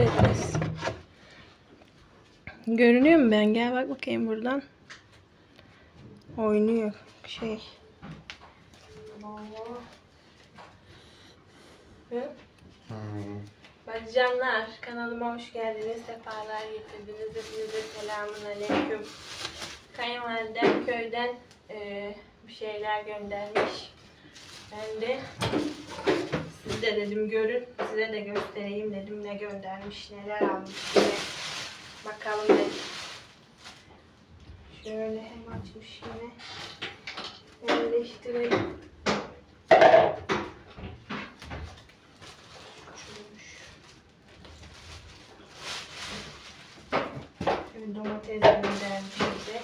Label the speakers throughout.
Speaker 1: etmez. Görünüyor mu ben? Gel bak bakayım buradan. Oynuyor şey. Hı? Bacıcanlar kanalıma hoş geldiniz. Sefalar getirdiniz. Hepinize selamun aleyküm. Kayınvalidem köyden e, bir şeyler göndermiş. Ben de siz de dedim görün. Size de göstereyim dedim ne göndermiş, neler almış diye. Bakalım dedim. Şöyle hem açmış yine. Yerleştirelim. Şöyle domates göndermiş bize.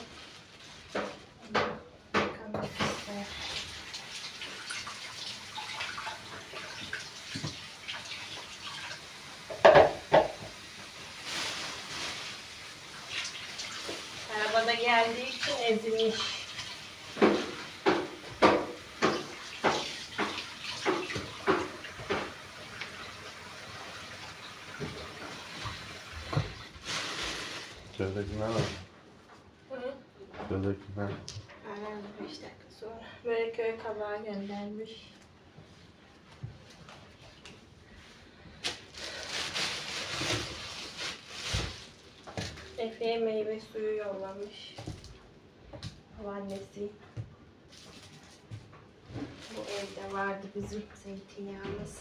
Speaker 1: Bakalım ister. Arabada geldiği için ezilmiş.
Speaker 2: Şuradakiler var.
Speaker 1: Hı?
Speaker 2: Şuradakiler.
Speaker 1: Aynen 5 dakika sonra. Böyle köy kabağı göndermiş. Efe'ye meyve suyu yollamış. Babaannesi. Bu evde vardı bizim zeytinyağımız.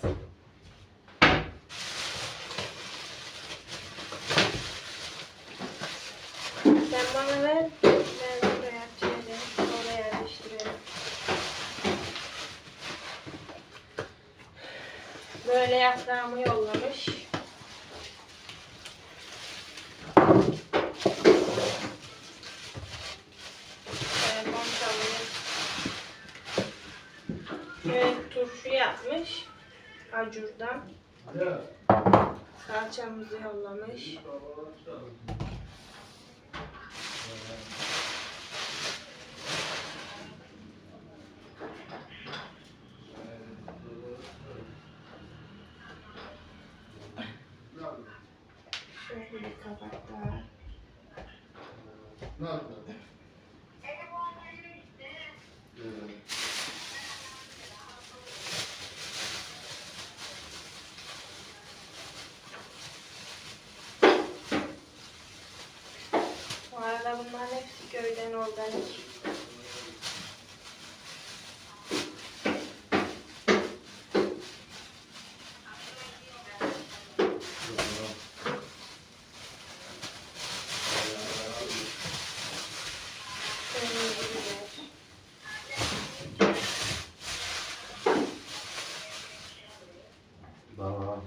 Speaker 1: Sen bana ver. Ben buraya açayım. Sonra yerleştirelim. Böyle yaprağımı yollamış. Yapmış. Acurdan. Salçamızı yollamış. Şöyle bir kabak daha. Bu köyden organik. Kırmızı biber.
Speaker 2: Tamam.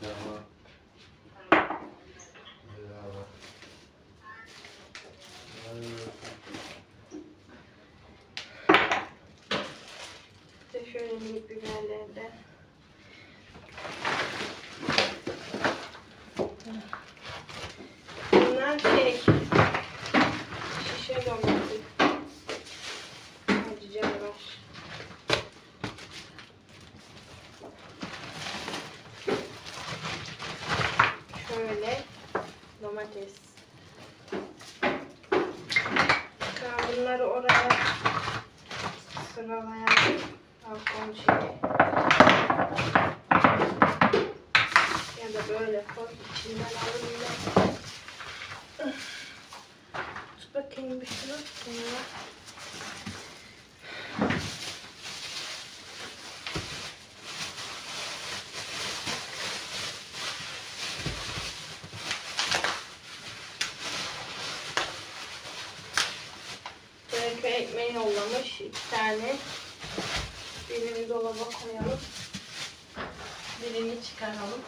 Speaker 2: Tamam.
Speaker 1: İşte şöyle minik biberlerden. Bunlar şey, şişe domates. Acıcan var. Şöyle domates. Bunları oraya sıralayalım. Balkon şeyi. Ya da böyle koy içinden alayım ben. Tut bakayım bir şunu. Köy ekmeği yollamış. iki tane. Birini dolaba koyalım. Birini çıkaralım.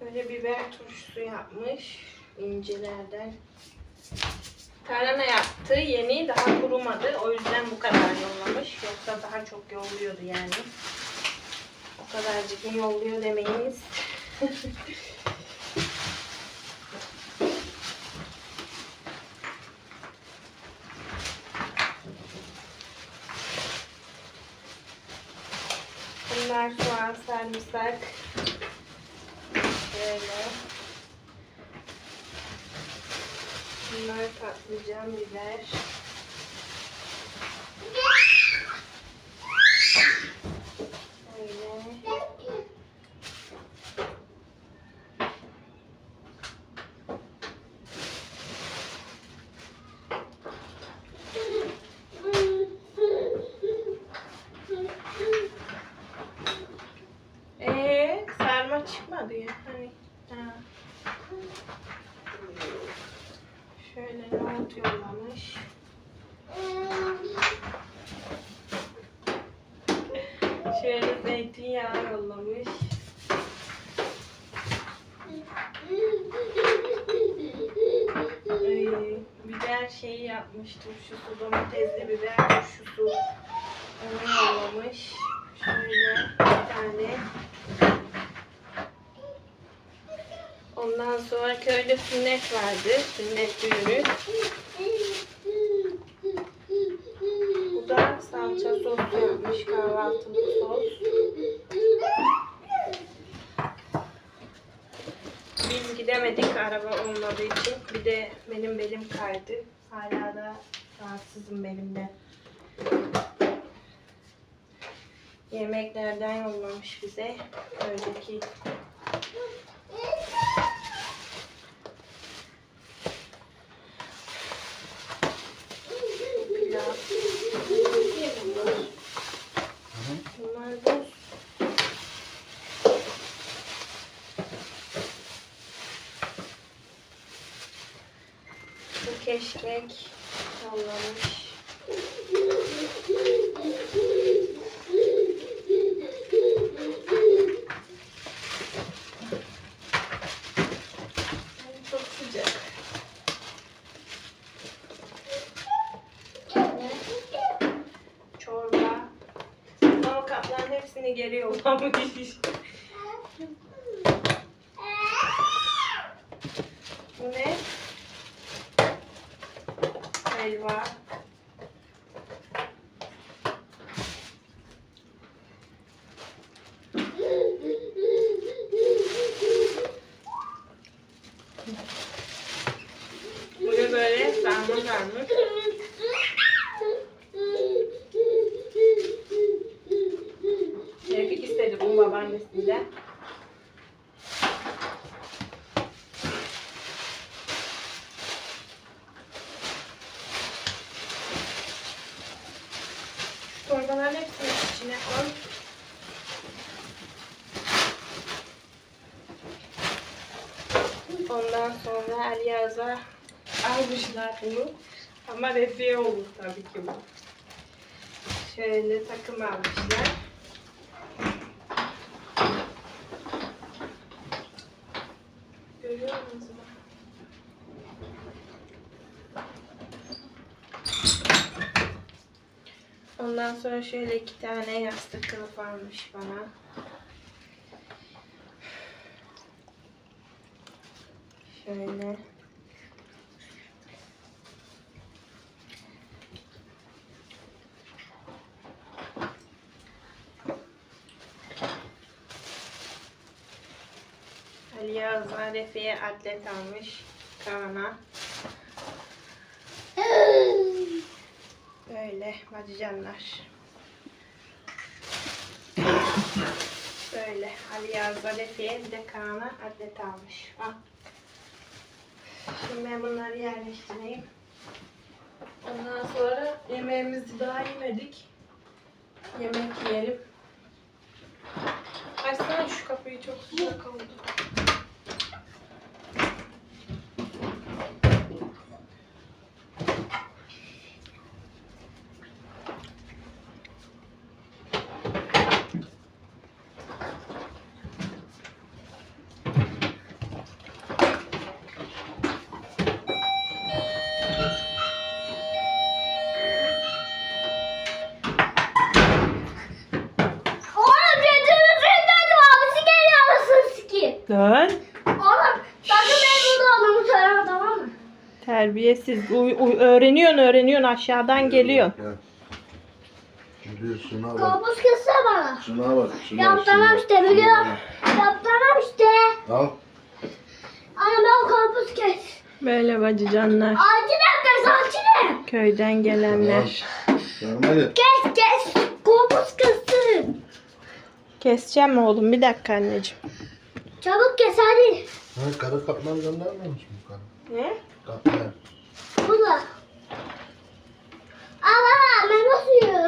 Speaker 1: Böyle biber turşusu yapmış. incilerden. Tarhana yaptı. Yeni daha kurumadı. O yüzden bu kadar yollamış. Yoksa daha çok yolluyordu yani. O kadarcık yolluyor demeyiniz. Bunlar soğan, sarımsak. Böyle. Bunlar patlıcan, biber. Böyle. Ee, çıkmadı ya. Hani. Ha. Şöyle nohut yollamış. Şöyle zeytinyağı yollamış. Ay, biber şeyi yapmış. Turşusu, domatesli biber turşusu. Onu yollamış. Şöyle bir tane. Ondan sonra köyde sünnet vardı. Sünnet düğünü. Bu da salça sos yapmış. Kahvaltılık sos. Biz gidemedik araba olmadığı için. Bir de benim belim kaydı. Hala da rahatsızım belimden. Yemeklerden yollamış bize. Önceki pilav. Bunlar buz. Bu keşkek sıcak. Çorba. Ama kaplan hepsini geri yollamış. Bu ne? Helva. Bu da böyle sarma sarmış. Refik istedi bunu babaannesinden. Şu torbaların hepsini içine koy. Ondan sonra Ali Yaz'a almışlar bunu. Ama refiye olur tabii ki bu. Şöyle takım almışlar. Görüyor musunuz? Ondan sonra şöyle iki tane yastık kılıf almış bana. Şöyle. Ali Yağız Arife'ye atlet almış. Kaan'a. Böyle bacıcanlar. Böyle Ali Yağız Arife'ye bir de Kaan'a atlet almış. Al. Şimdi ben bunları yerleştireyim. Ondan sonra yemeğimizi daha yemedik. Yemek yiyelim. Açsana şu kapıyı çok sıcak oldu. Terbiyesiz. Uy, uy, öğreniyorsun öğreniyorsun aşağıdan geliyorsun.
Speaker 2: Gel.
Speaker 3: Bir şuna bak.
Speaker 4: Kabus kızsa bana.
Speaker 3: Şuna bak. Şuna,
Speaker 4: Yaptıramam
Speaker 3: şuna.
Speaker 4: işte biliyorum. Yaptıramam işte.
Speaker 3: Al.
Speaker 4: Ana ben kabus kes.
Speaker 1: Böyle bacıcanlar.
Speaker 4: Acile kes acile.
Speaker 1: Köyden gelenler.
Speaker 3: Görmedi.
Speaker 4: Kes kes. Kabus kızsın.
Speaker 1: Keseceğim oğlum bir dakika anneciğim.
Speaker 4: Çabuk kes hadi.
Speaker 3: Ha, karı kaplan göndermemiş mi karı?
Speaker 1: Ne?
Speaker 3: Kaplan.
Speaker 4: Burada. Al al meyve suyu.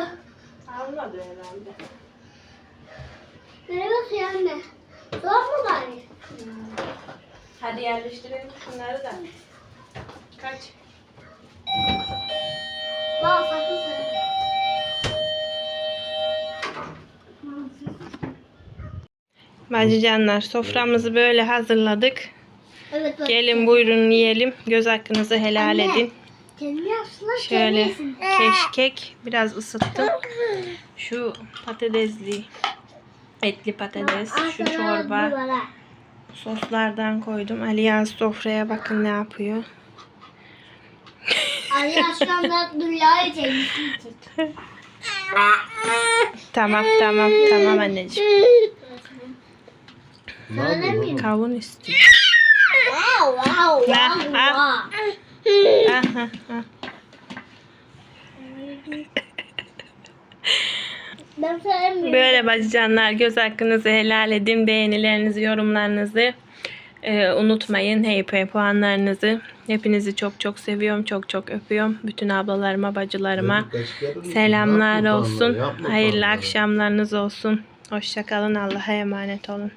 Speaker 1: Almadı herhalde.
Speaker 4: Meyve suyu anne. Zor mu bari?
Speaker 1: Hadi yerleştirelim şunları da. Kaç?
Speaker 4: Bal sakın söyle.
Speaker 1: Bacıcanlar soframızı böyle hazırladık.
Speaker 4: Evet bak.
Speaker 1: Gelin buyurun yiyelim. Göz hakkınızı helal
Speaker 4: Anne.
Speaker 1: edin.
Speaker 4: Yapsınlar
Speaker 1: Şöyle
Speaker 4: yesin.
Speaker 1: keşkek biraz ısıttım. Şu patatesli etli patates, şu çorba, soslardan koydum. Ali Yaz sofraya bakın ne yapıyor.
Speaker 4: Ali Aşkan'da dünyayı temizleyecek.
Speaker 1: Tamam tamam tamam anneciğim. Kavun istiyor. Ne?
Speaker 4: wow
Speaker 1: Ha?
Speaker 4: wow.
Speaker 1: Aha, aha.
Speaker 4: Ben sevmiyorum.
Speaker 1: Böyle bacıcanlar göz hakkınızı helal edin. Beğenilerinizi, yorumlarınızı e, unutmayın. HP puanlarınızı. Hepinizi çok çok seviyorum. Çok çok öpüyorum. Bütün ablalarıma, bacılarıma selamlar olsun. Hayırlı akşamlarınız olsun. Hoşçakalın. Allah'a emanet olun.